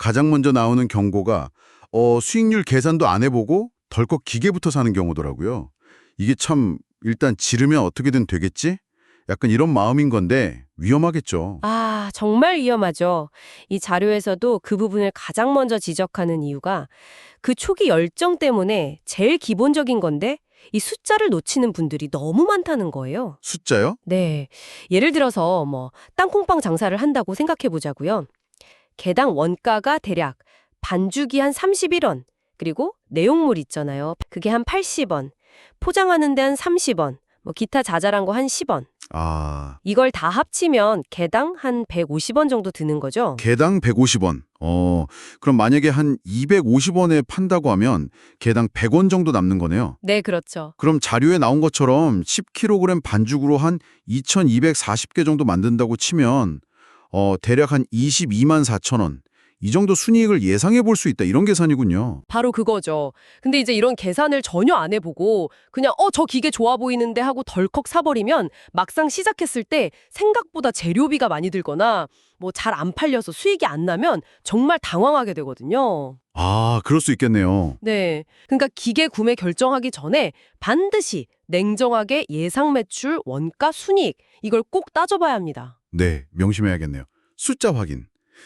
가장 먼저 나오는 경고가 어, 수익률 계산도 안 해보고 덜컥 기계부터 사는 경우더라고요. 이게 참 일단 지르면 어떻게든 되겠지? 약간 이런 마음인 건데 위험하겠죠. 아, 정말 위험하죠. 이 자료에서도 그 부분을 가장 먼저 지적하는 이유가 그 초기 열정 때문에 제일 기본적인 건데 이 숫자를 놓치는 분들이 너무 많다는 거예요. 숫자요? 네. 예를 들어서 뭐 땅콩빵 장사를 한다고 생각해 보자고요. 개당 원가가 대략 반죽이 한 31원, 그리고 내용물 있잖아요. 그게 한 80원, 포장하는 데 한 30원, 뭐 기타 자잘한 거 한 10원. 아, 이걸 다 합치면 개당 한 150원 정도 드는 거죠. 개당 150원. 어, 그럼 만약에 한 250원에 판다고 하면 개당 100원 정도 남는 거네요. 네, 그렇죠. 그럼 자료에 나온 것처럼 10kg 반죽으로 한 2240개 정도 만든다고 치면 어, 대략 한 22만 4천 원. 이 정도 순이익을 예상해 볼 수 있다. 이런 계산이군요. 바로 그거죠. 근데 이제 이런 계산을 전혀 안 해보고 그냥 어, 저 기계 좋아 보이는데 하고 덜컥 사버리면 막상 시작했을 때 생각보다 재료비가 많이 들거나 뭐 잘 안 팔려서 수익이 안 나면 정말 당황하게 되거든요. 아, 그럴 수 있겠네요. 네. 그러니까 기계 구매 결정하기 전에 반드시 냉정하게 예상 매출, 원가, 순이익 이걸 꼭 따져봐야 합니다. 네, 명심해야겠네요. 숫자 확인.